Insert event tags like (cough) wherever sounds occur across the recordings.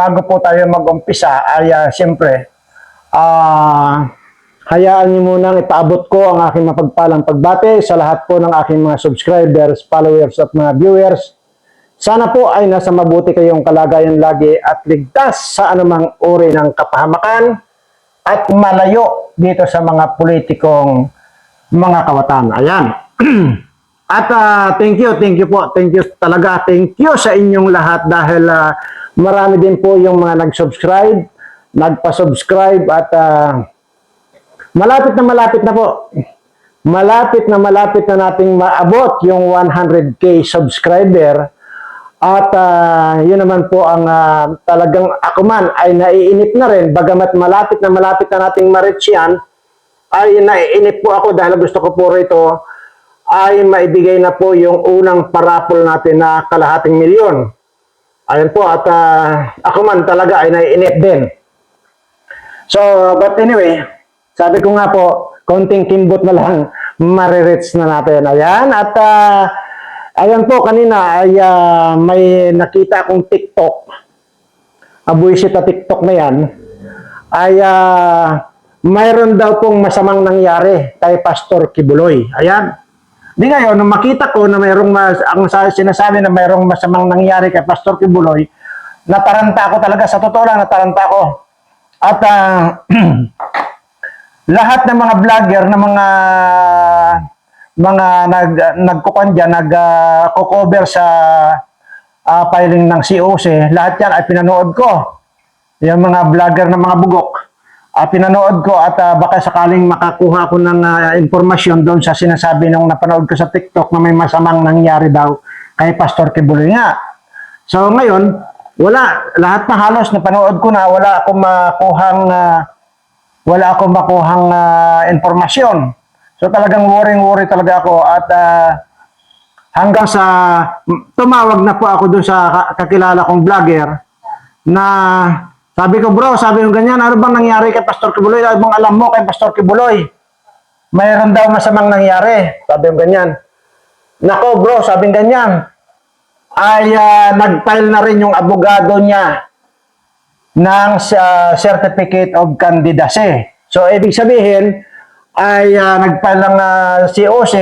bago po tayo mag-umpisa ay uh, siyempre, ah, hayaan niyo munang ipaabot ko ang aking mapagpalang pagbate sa lahat po ng aking mga subscribers, followers at mga viewers. Sana po ay nasa mabuti kayong kalagayan lagi at ligtas sa anumang uri ng kapahamakan at malayo dito sa mga politikong mga kawatan. Ayan. (clears throat) At ah, thank you, thank you po. Thank you talaga. Thank you sa inyong lahat dahil ah, marami din po yung mga nag-subscribe, nagpa-subscribe at ah, malapit na malapit na po. Malapit na malapit na nating maabot yung 100k subscriber. At ah, yun naman po ang ah, talagang ako man ay naiinip na rin bagamat malapit na malapit na nating ma-reach yan ay naiinip po ako dahil gusto ko po rito ay maibigay na po yung unang parapol natin na kalahating milyon. Ayan po at ah, ako man talaga ay naiinip din. So, but anyway, sabi ko nga po, konting kimbot na lang, (laughs) maririts na natin. Ayan, at ah, ayan po, kanina ay ah, may nakita akong TikTok. Abuisit na TikTok na yan. Ay ah, mayroon daw pong masamang nangyari kay Pastor Kibuloy. Ayan. Di ngayon, nung makita ko na mayroong mas, ang sa- sinasabi na mayroong masamang nangyari kay Pastor Kibuloy, nataranta ako talaga, sa totoo lang, nataranta ako. At ah, (clears throat) lahat ng mga vlogger na mga mga nag nagkukuan diyan nag ah, cover sa ah, filing ng COC lahat yan ay pinanood ko. Yung mga vlogger ng mga bugok ah, pinanood ko at ah, baka sakaling makakuha ako ng ah, impormasyon doon sa sinasabi nung napanood ko sa TikTok na may masamang nangyari daw kay Pastor Kibuloy so ngayon wala lahat na halos napanood ko na wala akong makuhang ah, wala akong makuhang ah, informasyon. So talagang worry-worry talaga ako at ah, hanggang sa tumawag na po ako dun sa ka- kakilala kong vlogger na sabi ko bro, sabi ko ganyan, ano bang nangyari kay Pastor Kibuloy? Ano bang alam mo kay Pastor Kibuloy? Mayroon daw masamang nangyari. Sabi ko ganyan. Nako bro, sabi ko ganyan. Ay ah, nag-file na rin yung abogado niya ng sa Certificate of Candidacy. So, ibig sabihin, ay uh, nagfile ng uh, COC,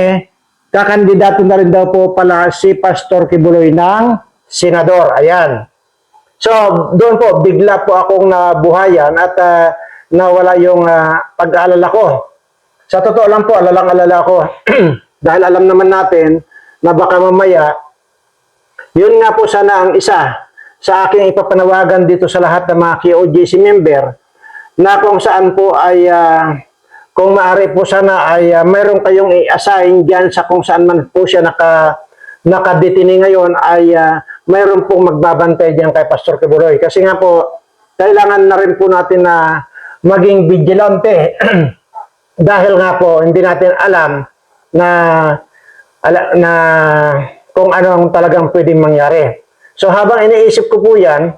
kakandidato na rin daw po pala si Pastor Kibuloy ng senador. Ayan. So, doon po, bigla po akong nabuhayan at ah, nawala yung ah, pag-aalala ko. Sa totoo lang po, alalang-alala ko. (clears throat) Dahil alam naman natin na baka mamaya, yun nga po sana ang isa sa aking ipapanawagan dito sa lahat ng mga KOJC member na kung saan po ay ah, kung maaari po sana ay ah, mayroon kayong i-assign diyan sa kung saan man po siya naka nakadetini ngayon ay ah, mayroon pong magbabantay diyan kay Pastor Kibuloy kasi nga po kailangan na rin po natin na maging vigilante (clears throat) dahil nga po hindi natin alam na ala, na kung ano ang talagang pwedeng mangyari. So habang iniisip ko po yan,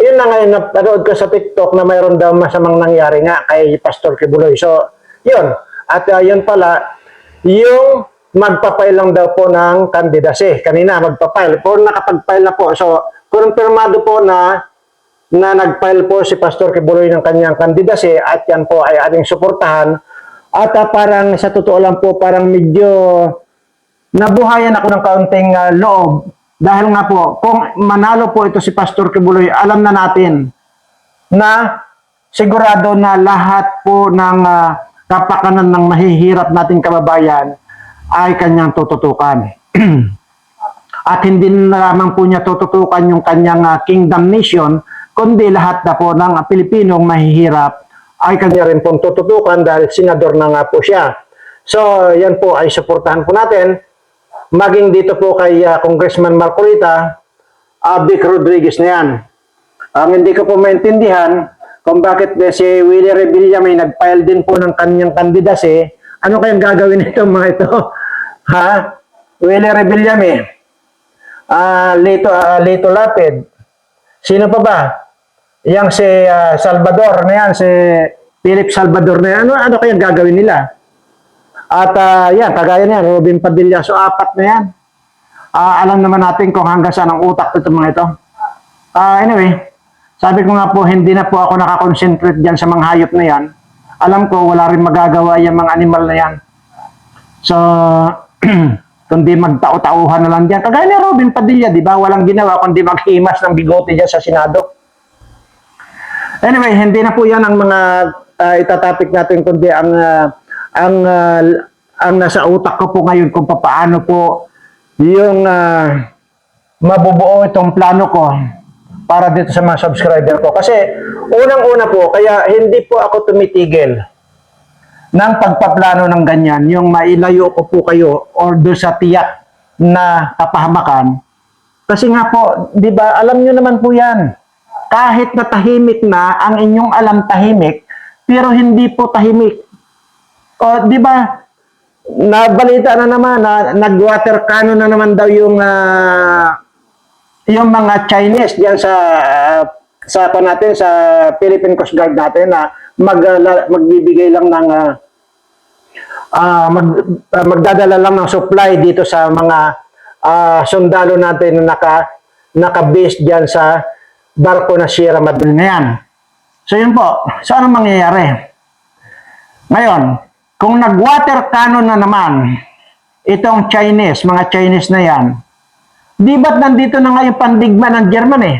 yun na ngayon napanood ko sa TikTok na mayroon daw masamang nangyari nga kay Pastor Kibuloy. So, yun. At uh, yun pala, yung magpapail lang daw po ng candidacy. Kanina, magpapail. Po, nakapag-file na po. So, konfirmado po na na nag-file po si Pastor Kibuloy ng kanyang candidacy at yan po ay ating suportahan. At ah, parang sa totoo lang po, parang medyo nabuhayan ako ng kaunting ah, loob dahil nga po, kung manalo po ito si Pastor Kibuloy, alam na natin na sigurado na lahat po ng ah, kapakanan ng mahihirap nating kababayan ay kanyang tututukan. (clears throat) At hindi na lamang po niya tututukan yung kanyang ah, kingdom nation, kundi lahat na po ng Pilipinong mahihirap ay kanya rin pong tututukan dahil senador na nga po siya. So, yan po ay suportahan po natin. Maging dito po kay ah, Congressman Marcolita, uh, Vic Rodriguez na yan. Ang hindi ko po maintindihan kung bakit eh, si Willie Revilla may nag-file din po ng kanyang candidacy, ano kayang gagawin nito mga ito? ha? Willie Revilla may. Ah, Lito, ah, Lito Lapid. Sino pa ba? Yang si ah, Salvador na yan, si Philip Salvador na yan. Ano, ano kayang gagawin nila? At ah, yan, kagaya niyan, Robin Padilla. So, apat na yan. Ah, alam naman natin kung hanggang saan ang utak nito mga ito. Ah, anyway, Sabi ko nga po, hindi na po ako nakakonsentrate dyan sa mga hayop na yan. Alam ko, wala rin magagawa yung mga animal na yan. So, (clears throat) kundi magtao-tauhan na lang dyan. Kagaya ni Robin Padilla, di ba? Walang ginawa kundi maghimas ng bigote dyan sa Senado. Anyway, hindi na po yan ang mga uh, itatopic natin, kundi ang, ah, ang, ah, ang nasa utak ko po ngayon kung paano po yung ah, mabubuo itong plano ko para dito sa mga subscriber ko. Kasi unang-una po, kaya hindi po ako tumitigil ng pagpaplano ng ganyan, yung mailayo ko po kayo or do sa tiyak na kapahamakan. Kasi nga po, di ba, alam nyo naman po yan. Kahit na tahimik na, ang inyong alam tahimik, pero hindi po tahimik. O, di ba, nabalita na naman na nag-water cannon na naman daw yung ah, yung mga Chinese diyan sa sa pa natin sa Philippine Coast Guard natin na mag la- magbibigay lang ng ah, ah, mag, ah, magdadala lang ng supply dito sa mga ah, sundalo natin na naka naka-base diyan sa barko na Sierra Madre na. So yun po. So ano mangyayari? Ngayon, kung nag-water cannon na naman itong Chinese, mga Chinese na yan, di ba't nandito na ngayon pandigma ng German eh?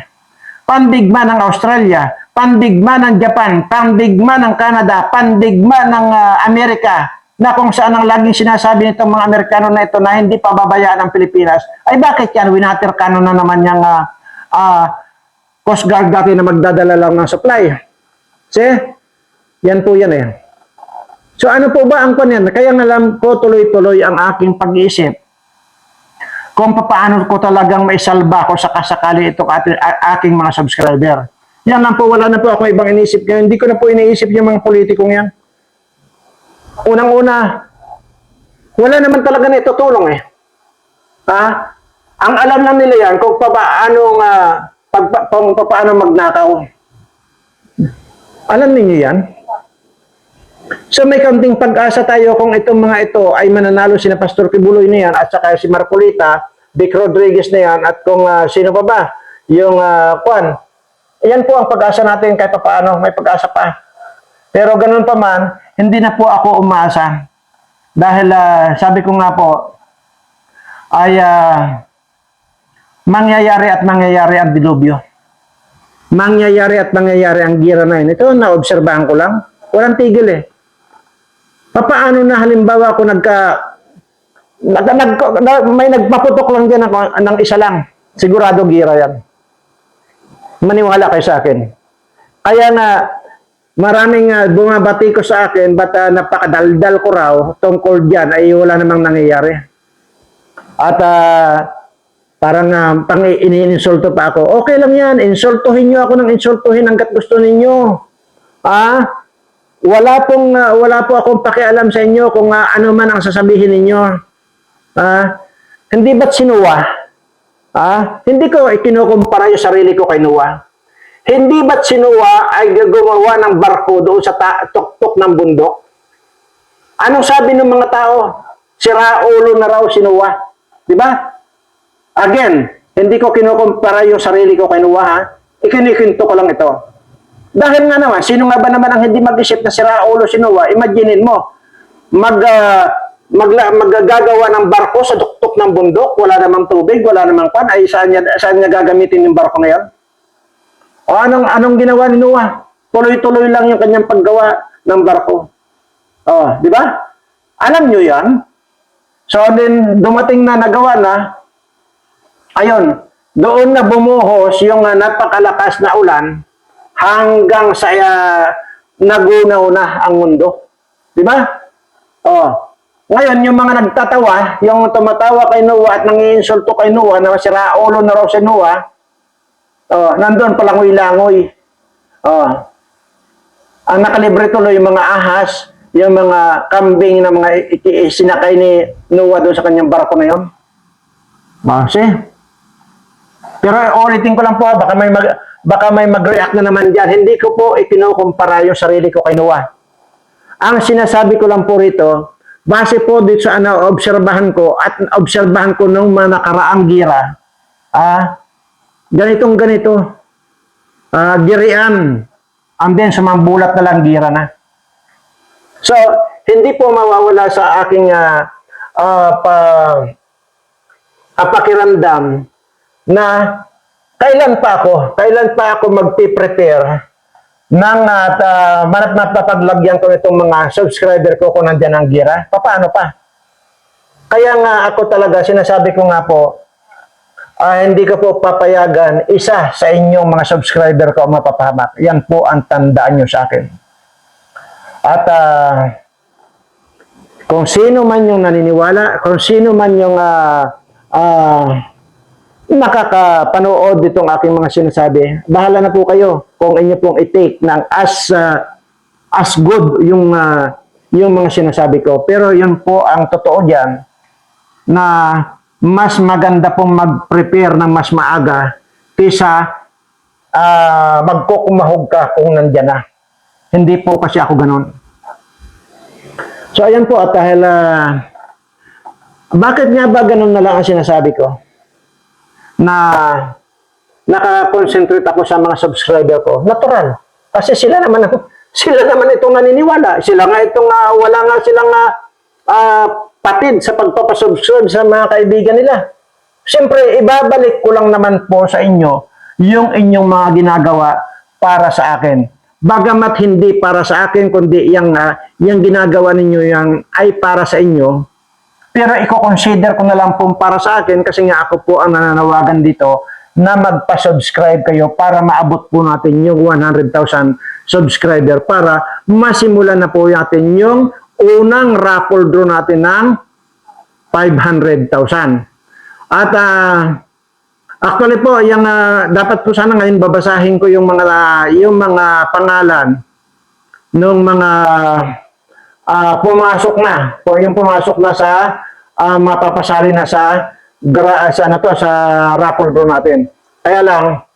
Pandigma ng Australia, pandigma ng Japan, pandigma ng Canada, pandigma ng ah, Amerika, na kung saan ang laging sinasabi nitong mga Amerikano na ito na hindi pababayaan ang Pilipinas, ay bakit yan? Winater cannon na naman yung ah, ah, Coast Guard dati na magdadala lang ng supply. See? Yan po yan eh. So ano po ba ang kanyan? Kaya nga alam ko tuloy-tuloy ang aking pag-iisip kung paano ko talagang maisalba ko sa kasakali itong aking mga subscriber. Yan lang po, wala na po ako ibang iniisip ngayon. Hindi ko na po iniisip yung mga politikong yan. Unang-una, wala naman talaga na itutulong eh. Ha? Ang alam lang nila yan kung paano nga pag, kung paano magnakaw. Alam niyo yan? So may kaunting pag-asa tayo kung itong mga ito ay mananalo si Pastor Kibuloy na yan at saka si Marcolita, Vic Rodriguez na yan at kung ah, sino pa ba, yung uh, Kwan. Yan po ang pag-asa natin kahit pa paano, may pag-asa pa. Pero ganun pa man, hindi na po ako umaasa. Dahil ah, sabi ko nga po, ay ah, mangyayari at mangyayari ang dilubyo. Mangyayari at mangyayari ang gira na yun. Ito, naobserbahan ko lang. Walang tigil eh. Papaano na halimbawa kung nagka nag, nag, na- may nagpaputok lang dyan ako ng isa lang. Sigurado gira yan. Maniwala kayo sa akin. Kaya nga, maraming uh, bumabati ko sa akin, ba't uh, napakadaldal ko raw tungkol dyan ay wala namang nangyayari. At ah, parang uh, pang iniinsulto pa ako. Okay lang yan, insultuhin nyo ako ng insultuhin hanggat gusto ninyo. Ah, wala pong ah, wala po akong pakialam sa inyo kung ah, ano man ang sasabihin ninyo. Ah, hindi ba't si Noah? Ah, hindi ko ikinukumpara yung sarili ko kay Noah. Hindi ba't si Noah ay gumawa ng barko doon sa tuktok ng bundok? Anong sabi ng mga tao? Sira ulo na raw si Noah. Di ba? Again, hindi ko kinukumpara yung sarili ko kay Noah, ha? Ikinikinto ko lang ito. Dahil nga naman, sino nga ba naman ang hindi mag-isip na si Noah? Imaginein mo, mag, ah, magla, maggagawa ng barko sa tuktok ng bundok, wala namang tubig, wala namang pan, ay saan niya, saan niya gagamitin yung barko na yan? O anong, anong ginawa ni Noah? Tuloy-tuloy lang yung kanyang paggawa ng barko. Oh, di ba? Alam nyo yan? So, din dumating na nagawa na, ayun, doon na bumuhos yung ah, napakalakas na ulan hanggang sa ah, nagunaw na ang mundo. Di ba? Oh. Ngayon, yung mga nagtatawa, yung tumatawa kay Noah at nangiinsulto kay Noah na masira ulo na raw si Noah, oh, nandun palangoy-langoy. Oh. Ang nakalibre tuloy yung mga ahas, yung mga kambing na mga sinakay ni Noah doon sa kanyang barko na yun. Ah, see? Pero ulitin ko lang po, baka may mag, baka may mag-react na naman diyan. Hindi ko po ikinukumpara yung sarili ko kay Noah. Ang sinasabi ko lang po rito, base po dito sa ano, obserbahan ko at obserbahan ko nung mga nakaraang gira, ah, ganitong ganito. ah, girian, and then sumambulat na lang gira na. So, hindi po mawawala sa aking ah, ah, pa, ah, pakiramdam na kailan pa ako, kailan pa ako magpi-prepare ng at uh, manat napapaglagyan ko itong mga subscriber ko kung nandyan ang gira. Paano pa? Kaya nga ako talaga, sinasabi ko nga po, ah, hindi ko po papayagan isa sa inyong mga subscriber ko mapapahamak. Yan po ang tandaan nyo sa akin. At ah, kung sino man yung naniniwala, kung sino man yung ah, ah, nakakapanood ditong aking mga sinasabi, bahala na po kayo kung inyo pong i-take ng as ah, as good yung ah, yung mga sinasabi ko. Pero yun po ang totoo diyan na mas maganda pong mag-prepare ng mas maaga kaysa ah, magkukumahog ka kung nandyan na. Hindi po kasi ako ganun. So ayan po at dahil ah, bakit nga ba ganun na lang ang sinasabi ko? Na naka-concentrate ako sa mga subscriber ko. Natural. Kasi sila naman ang- (laughs) sila naman itong naniniwala. Sila nga itong ah, wala nga silang ah, ah, patid sa pagpapasubscribe sa mga kaibigan nila. Siyempre, ibabalik ko lang naman po sa inyo yung inyong mga ginagawa para sa akin. Bagamat hindi para sa akin, kundi yung, ah, yung ginagawa ninyo yung ay para sa inyo, pero i-consider ko na lang po para sa akin kasi nga ako po ang nananawagan dito na magpa-subscribe kayo para maabot po natin yung 100,000 subscriber para masimulan na po natin yung unang raffle draw natin ng 500,000. At ah, actually po, yung, ah, dapat po sana ngayon babasahin ko yung mga yung mga pangalan ng mga ah, pumasok na, po yung pumasok na sa ah, mapapasali na sa gra, sa ano to, sa raffle draw natin. Kaya lang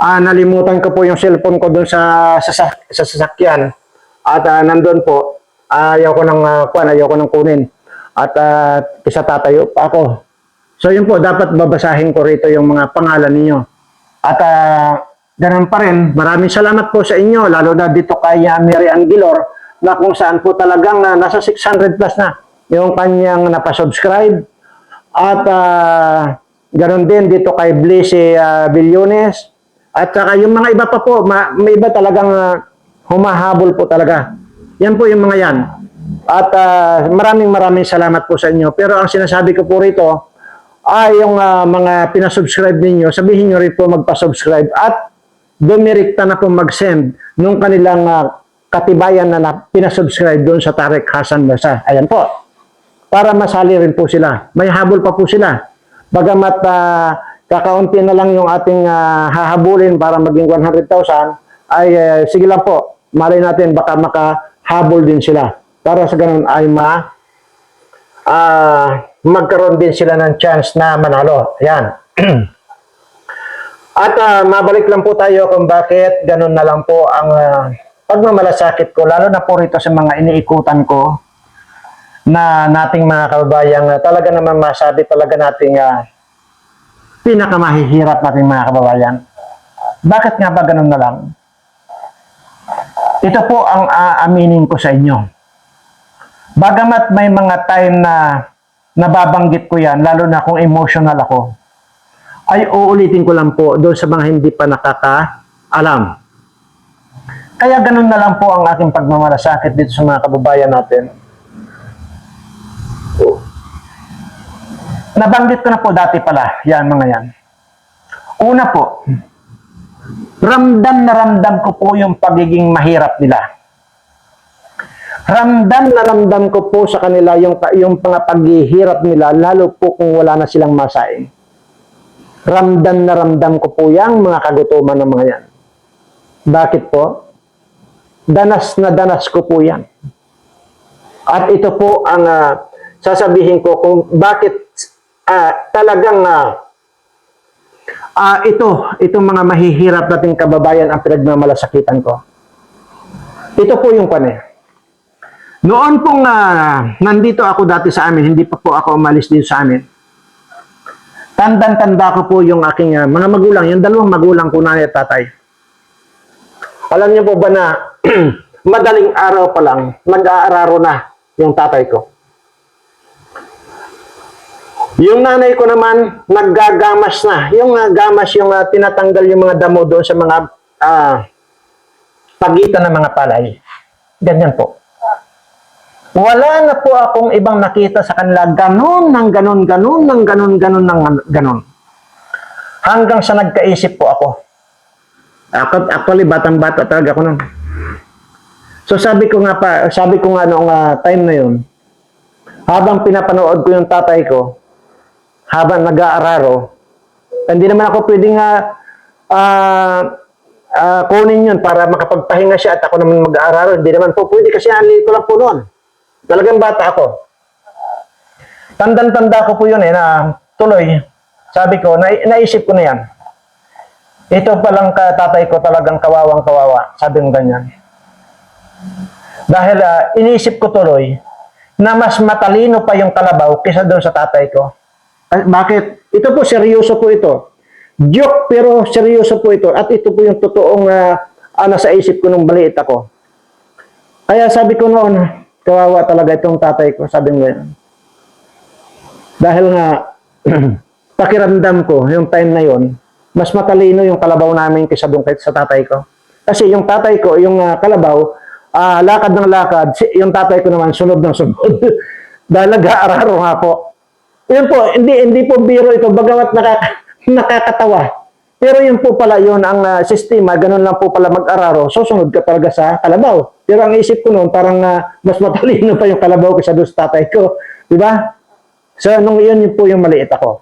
ah, nalimutan ko po yung cellphone ko doon sa, sa, sa, sa sasakyan. At ah, nandun po, ayaw ko nang uh, kuan, ayaw ko nang kunin. At uh, isa tatayo pa ako. So yun po, dapat babasahin ko rito yung mga pangalan ninyo. At ah, ganun pa rin, maraming salamat po sa inyo, lalo na dito kay uh, Mary Angilor, na kung saan po talagang ah, nasa 600 plus na yung kanyang napasubscribe. At ah, ganun din dito kay Blessy uh, Billones. At saka yung mga iba pa po, ma- may iba talagang ah, humahabol po talaga. Yan po yung mga yan. At ah, maraming maraming salamat po sa inyo. Pero ang sinasabi ko po rito, ay yung ah, mga pinasubscribe ninyo, sabihin nyo rin po magpa-subscribe at dumirekta na po mag-send nung kanilang ah, katibayan na, na pinasubscribe doon sa Tarek Hasan Basa. Ayan po. Para masali rin po sila. May habol pa po sila. Bagamat ah, kakaunti na lang yung ating ah, hahabulin para maging 100,000, ay eh, sige lang po. Malay natin baka makahabol din sila. Para sa ganun ay ma ah magkaroon din sila ng chance na manalo. Ayan. (clears throat) At ah, mabalik lang po tayo kung bakit ganun na lang po ang ah, pagmamalasakit ko, lalo na po rito sa mga iniikutan ko na nating mga kababayang ah, talaga naman masabi talaga nating uh, pinakamahihirap nating mga kababayan. Bakit nga ba ganun na lang? Ito po ang aaminin ko sa inyo. Bagamat may mga time na nababanggit ko yan, lalo na kung emotional ako, ay uulitin ko lang po doon sa mga hindi pa nakakaalam. Kaya ganun na lang po ang aking pagmamalasakit dito sa mga kababayan natin. Nabanggit ko na po dati pala, yan mga yan. Una po, ramdam na ramdam ko po yung pagiging mahirap nila. Ramdam na ramdam ko po sa kanila yung, yung mga paghihirap nila, lalo po kung wala na silang masain. Ramdam na ramdam ko po yung mga kagutuman ng mga yan. Bakit po? Danas na danas ko po yan. At ito po ang ah, sasabihin ko kung bakit ah, talagang ah, ah, ito, itong mga mahihirap nating kababayan ang pinagmamalasakitan ko. Ito po yung kanya. Noon pong ah, nandito ako dati sa amin, hindi pa po ako umalis dito sa amin. Tandan-tanda ko po yung aking ah, mga magulang, yung dalawang magulang ko nanay at tatay. Alam niyo po ba na (clears throat) madaling araw pa lang, nag-aararo na yung tatay ko. Yung nanay ko naman, naggagamas na. Yung ah, gamas, yung ah, tinatanggal yung mga damo doon sa mga ah, pagitan ng mga palay. Ganyan po. Wala na po akong ibang nakita sa kanila ganun ng ganun, ganun ng ganun, ganun ng ganun. Hanggang sa nagkaisip po ako. Ako, actually, batang-bata talaga ako nun. So sabi ko nga pa, sabi ko nga noong ah, time na yun, habang pinapanood ko yung tatay ko, habang nag-aararo, hindi naman ako pwedeng ah, ah, ah, kunin yun para makapagpahinga siya at ako naman mag-aararo. Hindi naman po pwede kasi ang ko lang po noon. Talagang bata ako. Tandang-tanda ko po yun eh, na tuloy, sabi ko, na, naisip ko na yan. Ito palang tatay ko talagang kawawang kawawa, sabi ng ganyan. Dahil ah, iniisip ko tuloy na mas matalino pa yung kalabaw kaysa doon sa tatay ko. Ah, bakit? Ito po, seryoso po ito. Joke pero seryoso po ito. At ito po yung totoong uh, ano sa isip ko nung maliit ako. Kaya sabi ko noon, kawawa talaga itong tatay ko, sabi mo yan. Dahil nga, (clears throat) pakiramdam ko, yung time na yon, mas matalino yung kalabaw namin kaysa doon kay sa tatay ko. Kasi yung tatay ko, yung ah, kalabaw, ah, lakad ng lakad, yung tatay ko naman, sunod ng sunod. (laughs) Dahil nag-aararo nga po. Yun po, hindi, hindi po biro ito, bagamat nakaka, (laughs) nakakatawa. Pero yun po pala, yun ang ah, sistema, ganun lang po pala mag-araro, susunod ka talaga sa kalabaw. Pero ang isip ko noon, parang ah, mas (laughs) matalino pa yung kalabaw kaysa doon sa tatay ko. Di ba? So, nung yun, yun po yung maliit ako.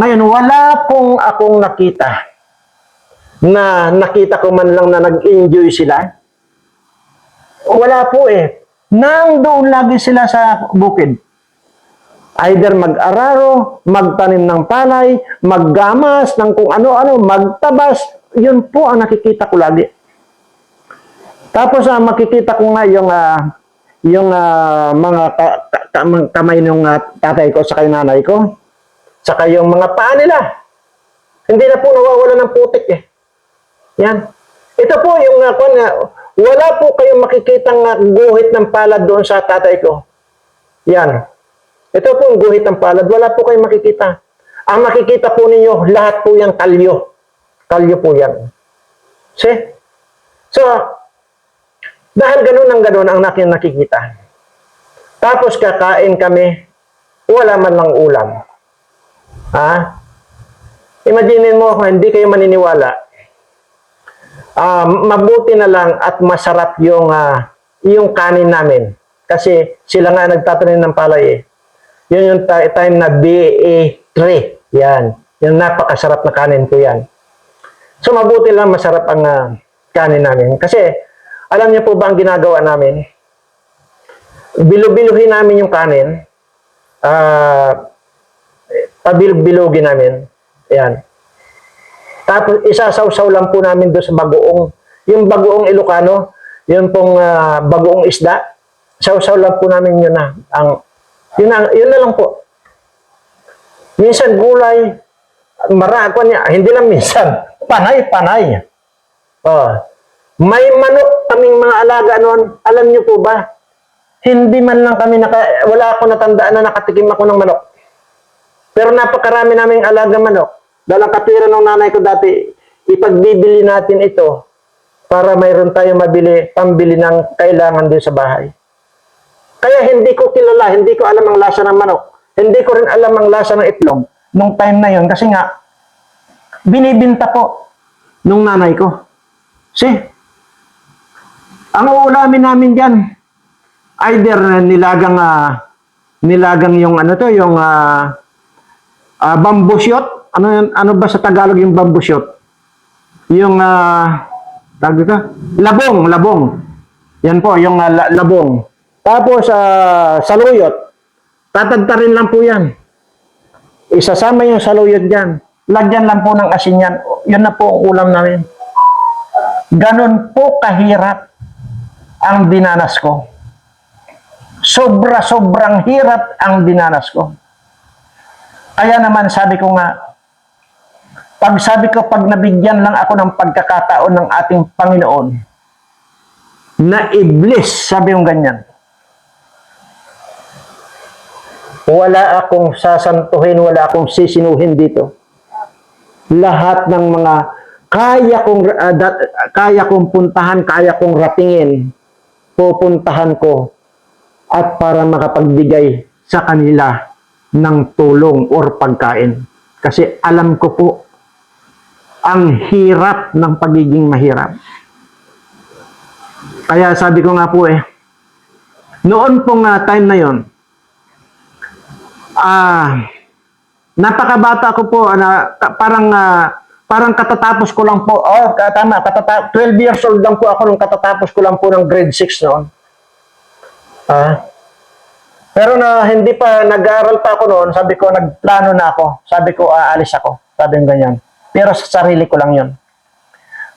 Ngayon, wala pong akong nakita na nakita ko man lang na nag-enjoy sila. Wala po eh. Nang doon lagi sila sa bukid. Either mag-araro, magtanim ng palay, maggamas ng kung ano-ano, magtabas. Yun po ang nakikita ko lagi. Tapos ah, makikita ko nga yung ah, yung ah, mga ka- ka- ka- kamay ng ah, tatay ko sa nanay ko. Saka yung mga paa nila. Hindi na po nawawala ng putik eh. Yan. Ito po yung uh, kung, uh, wala po kayong makikitang uh, guhit ng palad doon sa tatay ko. Yan. Ito po yung guhit ng palad. Wala po kayong makikita. Ang makikita po ninyo, lahat po yung kalyo. Kalyo po yan. See? So, dahil ganun ang ganun ang nakin nakikita. Tapos kakain kami, wala man lang ulam. Ha? Imaginin mo kung hindi kayo maniniwala. Ah, mabuti na lang at masarap yung ah, yung kanin namin. Kasi sila nga nagtatanim ng palay eh. Yun yung ti- time na BA3. Yan. Yung napakasarap na kanin ko yan. So mabuti lang masarap ang ah, kanin namin. Kasi alam niyo po ba ang ginagawa namin? Bilo-biluhin namin yung kanin. Ah, pabilog-bilogin namin. Ayan. Tapos isasawsaw lang po namin doon sa bagoong. Yung bagoong Ilocano, yun pong ah, bagoong isda, sawsaw lang po namin yun na. Ang, yun, na, yun na lang po. Minsan gulay, marako niya, hindi lang minsan, (laughs) panay-panay. Oh. May manok kaming mga alaga noon. Alam niyo po ba? Hindi man lang kami naka, wala ako natandaan na nakatikim ako ng manok. Pero napakarami naming alaga manok. Dahil ang katwira ng nanay ko dati, ipagbibili natin ito para mayroon tayo mabili, pambili ng kailangan din sa bahay. Kaya hindi ko kilala, hindi ko alam ang lasa ng manok. Hindi ko rin alam ang lasa ng itlog nung time na yon kasi nga, binibinta po nung nanay ko. See, ang uulamin namin dyan, either uh, nilagang, ah, nilagang yung ano to, yung ah, ah, bamboo shoot. Ano, yan- ano ba sa Tagalog yung bamboo shoot? Yung, ah, tawag dito? Labong, labong. Yan po, yung la- labong. Tapos, ah, saluyot. Tatagtarin lang po yan. Isasama yung saluyot dyan. Lagyan lang po ng asin yan. Yan na po ang ulam namin. Ganon po kahirap ang dinanas ko. Sobra-sobrang hirap ang dinanas ko. Kaya naman sabi ko nga, pag sabi ko, pag nabigyan lang ako ng pagkakataon ng ating Panginoon, na iblis, sabi yung ganyan, wala akong sasantuhin, wala akong sisinuhin dito. Lahat ng mga kaya kong ah, dat- kaya kong puntahan, kaya kong ratingin, pupuntahan ko at para makapagbigay sa kanila ng tulong or pagkain. Kasi alam ko po ang hirap ng pagiging mahirap. Kaya sabi ko nga po eh, noon pong ah, time na yon, ah, napakabata ko po, na, ka- parang ah, parang katatapos ko lang po, oh, tama, katata 12 years old lang po ako nung katatapos ko lang po ng grade 6 noon. Ah, pero na hindi pa nag-aaral pa ako noon, sabi ko nagplano na ako. Sabi ko aalis ako. Sabi ko ganyan. Pero sa sarili ko lang 'yon.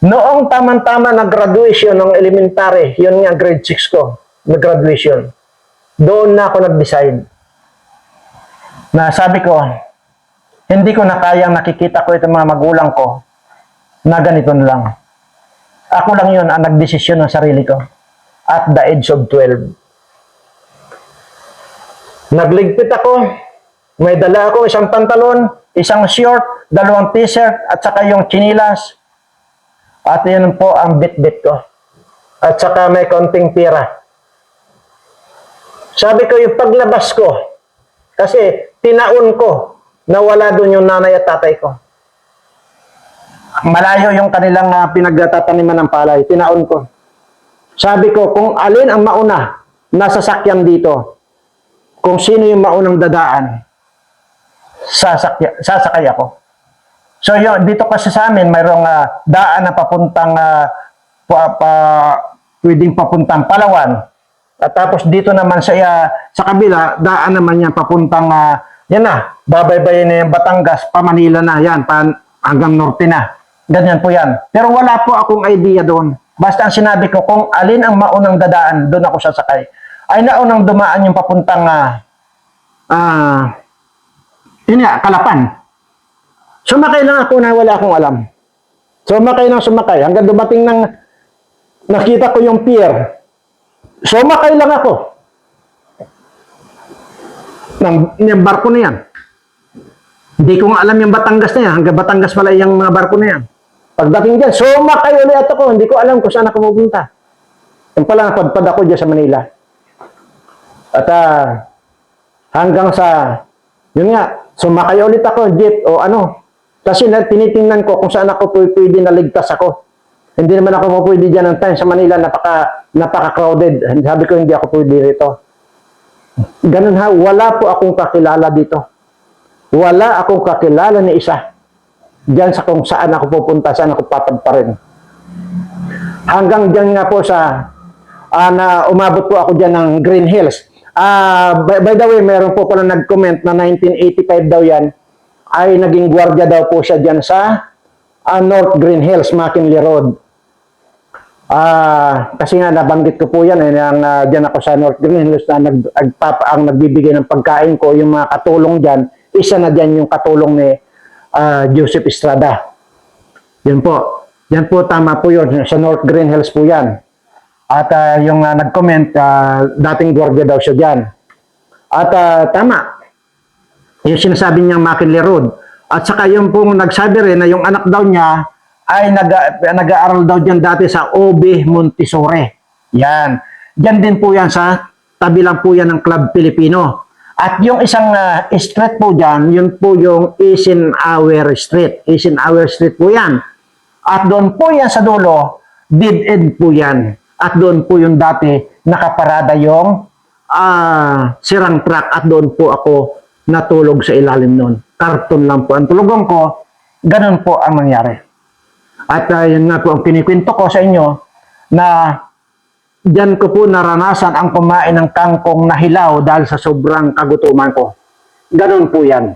Noong tamang-tama na graduation ng elementary, yun nga grade 6 ko, na graduation. Doon na ako nag-decide. Na sabi ko, hindi ko na kayang nakikita ko itong mga magulang ko na ganito na lang. Ako lang yun ang nagdesisyon ng sarili ko at the age of 12. Nagligpit ako. May dala ako isang pantalon, isang short, dalawang t-shirt, at saka yung chinilas. At yun po ang bit-bit ko. At saka may konting pira. Sabi ko yung paglabas ko, kasi tinaon ko na wala doon yung nanay at tatay ko. Malayo yung kanilang uh, pinagtataniman ng palay. Tinaon ko. Sabi ko, kung alin ang mauna na sasakyan dito, kung sino yung maunang dadaan, sasakya, sasakay ako. So yun, dito kasi sa amin, mayroong ah, daan na papuntang, ah, pa, pa, pwedeng papuntang Palawan. At tapos dito naman sa, ah, sa kabila, daan naman yan papuntang, ah, yan na, babaybayin na yung Batangas, pa Manila na, yan, pa, hanggang norte na. Ganyan po yan. Pero wala po akong idea doon. Basta ang sinabi ko, kung alin ang maunang dadaan, doon ako sasakay. Ay naunang dumaan yung papuntang, ah, ah, yun nga, Kalapan. Sumakay lang ako na wala akong alam. Sumakay lang sumakay. Hanggang dumating ng nakita ko yung pier. Sumakay lang ako. Ng, ng barko na yan. Hindi ko nga alam yung Batangas na yan. Hanggang Batangas pala yung mga barko na yan. Pagdating dyan, sumakay ulit ako. Hindi ko alam kung saan ako pupunta. Yung pala, napadpad ako dyan sa Manila. At ah, hanggang sa, yun nga, sumakay ulit ako, jeep o ano. Kasi na, tinitingnan ko kung saan ako pw- pwede naligtas ako. Hindi naman ako pwede dyan ng time sa Manila, napaka, napaka-crowded. Sabi ko, hindi ako pwede rito. Ganun ha, wala po akong kakilala dito. Wala akong kakilala ni isa. Diyan sa kung saan ako pupunta, saan ako papadparin. Hanggang diyan nga po sa, ah, na umabot po ako diyan ng Green Hills. Ah, by, by the way, meron po pala nag-comment na 1985 daw yan, ay naging gwardiya daw po siya diyan sa ah, North Green Hills, McKinley Road. Ah, kasi nga nabanggit ko po yan eh, ang uh, diyan ako sa North Green Hills na nag, agpapa, ang nagbibigay ng pagkain ko, yung mga katulong diyan, isa na diyan yung katulong ni ah, Joseph Estrada. Yun po. Yan po, tama po yun. Sa North Green Hills po yan. At ah, yung ah, nag-comment, ah, dating gwardiya daw siya dyan. At ah, tama. Yung sinasabi niyang McKinley Road. At saka yung pong nagsabi rin na yung anak daw niya ay nag, nag-aaral daw dyan dati sa OB Montessori. Yan. Diyan din po yan sa tabi lang po yan ng Club Filipino. At yung isang ah, street po dyan, yun po yung Eisenhower Street. Eisenhower Street po yan. At doon po yan sa dulo, dead end po yan. At doon po yung dati nakaparada yung ah, sirang truck at doon po ako natulog sa ilalim noon. Karton lang po ang tulugan ko. Ganun po ang nangyari. At ah, yun nga po ang kinikwento ko sa inyo na Diyan ko po naranasan ang kumain ng kangkong na hilaw dahil sa sobrang kagutuman ko. Ganun po yan.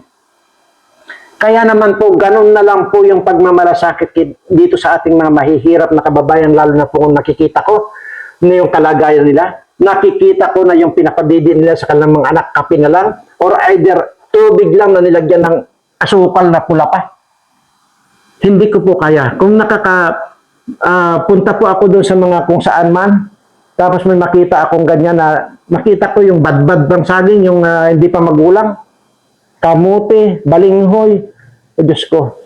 Kaya naman po, ganun na lang po yung pagmamalasakit dito sa ating mga mahihirap na kababayan, lalo na po kung nakikita ko na yung kalagayan nila. Nakikita ko na yung pinapadidi nila sa kanilang mga anak, kape na lang, or either tubig lang na nilagyan ng asukal na pula pa. Hindi ko po kaya. Kung nakaka ah, punta po ako doon sa mga kung saan man, tapos may makita akong ganyan na makita ko yung badbad ng saging, yung ah, hindi pa magulang, kamote, balinghoy, o Diyos ko.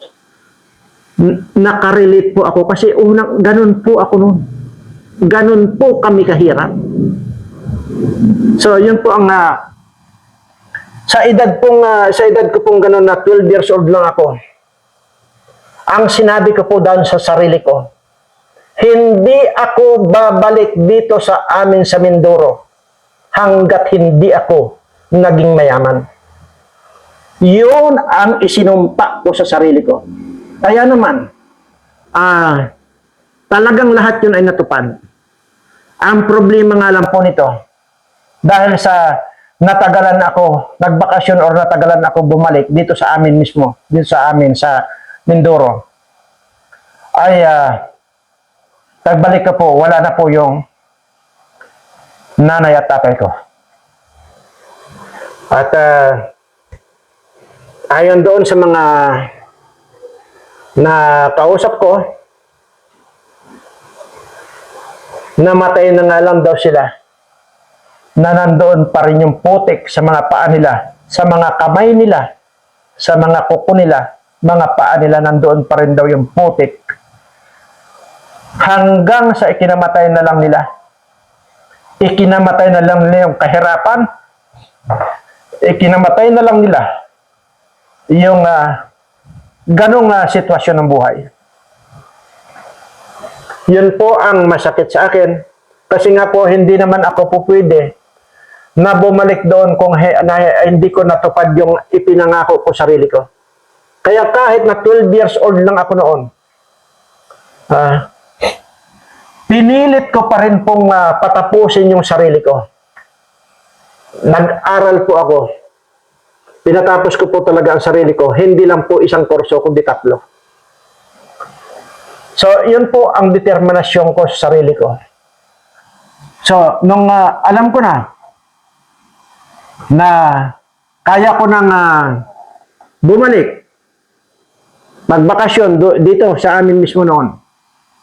Nakarelate po ako kasi unang ganun po ako noon. Ganun po kami kahirap. So, yun po ang ah, sa edad pong ah, sa edad ko pong ganun na 12 years old lang ako. Ang sinabi ko po doon sa sarili ko, hindi ako babalik dito sa amin sa Mindoro hanggat hindi ako naging mayaman. Yun ang isinumpa ko sa sarili ko. Kaya naman, ah, talagang lahat yun ay natupad. Ang problema nga lang po nito, dahil sa natagalan ako, nagbakasyon or natagalan ako bumalik dito sa amin mismo, dito sa amin sa Mindoro, ay ah, pagbalik ko po, wala na po yung nanay at tatay ko. At ah, ayon doon sa mga na kausap ko, namatay na nga lang daw sila na nandoon pa rin yung putik sa mga paa nila, sa mga kamay nila, sa mga kuko nila, mga paa nila nandoon pa rin daw yung putik. Hanggang sa ikinamatay na lang nila. Ikinamatay na lang nila yung kahirapan. Ikinamatay na lang nila yung ah, ganong ah, sitwasyon ng buhay. Yun po ang masakit sa akin. Kasi nga po, hindi naman ako po pwede na bumalik doon kung he, na, hindi ko natupad yung ipinangako ko sarili ko. Kaya kahit na 12 years old lang ako noon, ah, pinilit ko pa rin pong ah, patapusin yung sarili ko. Nag-aral po ako. Pinatapos ko po talaga ang sarili ko. Hindi lang po isang kurso, kundi tatlo. So, yun po ang determinasyon ko sa sarili ko. So, nung ah, alam ko na na kaya ko nang ah, bumalik magbakasyon do- dito sa amin mismo noon.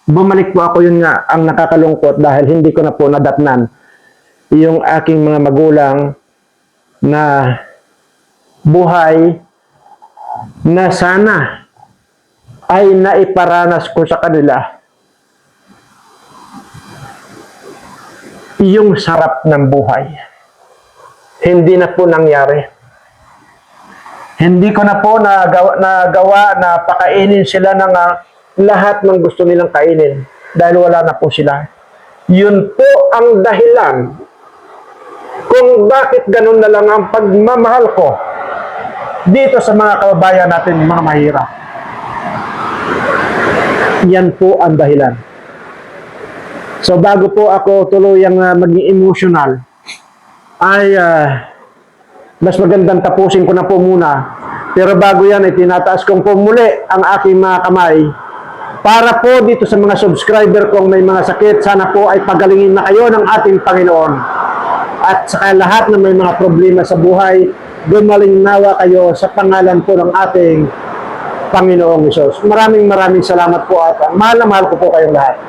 Bumalik po ako yun nga ang nakakalungkot dahil hindi ko na po nadatnan yung aking mga magulang na buhay na sana ay naiparanas ko sa kanila yung sarap ng buhay. Hindi na po nangyari. Hindi ko na po nagawa, nagawa na pakainin sila ng ah, lahat ng gusto nilang kainin dahil wala na po sila. Yun po ang dahilan kung bakit ganun na lang ang pagmamahal ko dito sa mga kababayan natin, mga mahirap. Yan po ang dahilan. So bago po ako tuluyang uh, maging emotional, ay ah, mas magandang tapusin ko na po muna. Pero bago yan, ay tinataas kong po muli ang aking mga kamay para po dito sa mga subscriber kong may mga sakit, sana po ay pagalingin na kayo ng ating Panginoon. At sa lahat na may mga problema sa buhay, gumaling nawa kayo sa pangalan po ng ating Panginoong Isos. Maraming maraming salamat po at mahal na mahal ko po kayong lahat.